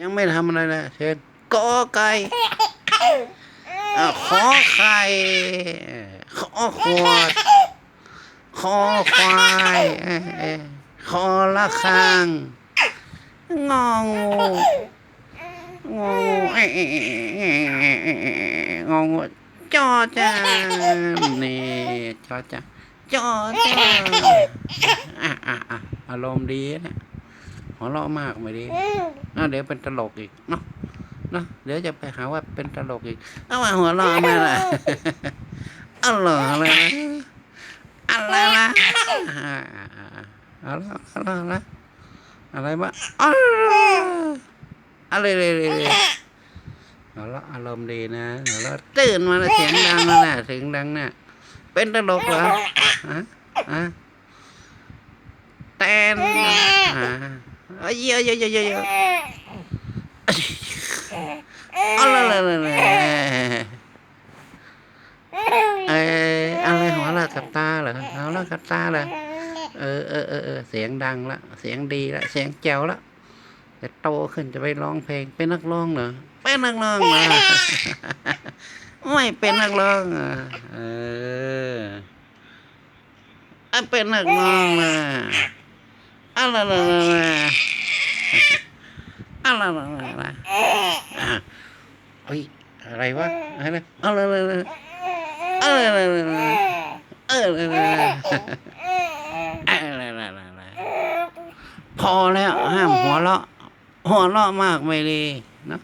ยังไม่ทำอะไรเลยเชิญกอไก่อะขอไข่ขอขวดขอควายเอ้ยเอ้ยขอละคังงองูงองูเอ้ยเอ้ยเอ้ยเอ้ยเอ้ยเอ้ยเอ้ยงองูจอจานนี่จอจานจอจานอะอะอะอารมณ์ดีนะ หัวเราะมากไม่ดีอะเดี๋ยวเป็นตลกอีกเนาะเนาะเดี๋ยวจะไปหาว่าเป็นตลกอีกเอามาหัวเราะมาล่ะเอาเหรออะไรนะอะไรนะอ่าเอาละเอาละเอาละอะไรบ้างอ๋ออะไรเลยเลยเลยเอาละอารมณ์ดีนะเอาละตื่นมาแล้วเสียงดังนั่นแหละเสียงดังน่ะเป็นตลกเหรอฮะฮะแตนอ่า เอาเยอะเยอะเยอะเยอะเยอะเอะละละละเอออะไรหัวละกับตาเหรอเอาละกับตาเหรอเออเออเออเสียงดังละเสียงดีละเสียงแจ๋วละจะโตขึ้นจะไปร้องเพลงเป็นนักร้องเหรอเป็นนักร้องเหรอไม่เป็นนักร้องเหรอเออเป็นนักร้องนะ อะลรอะไรละลรเฮ้ยอะไรวะอะไรอะไรละลรอะไรละลรอะไรละลรพอแล้วห้ามหัวเราะหัวเราะมากไม่ดีนะ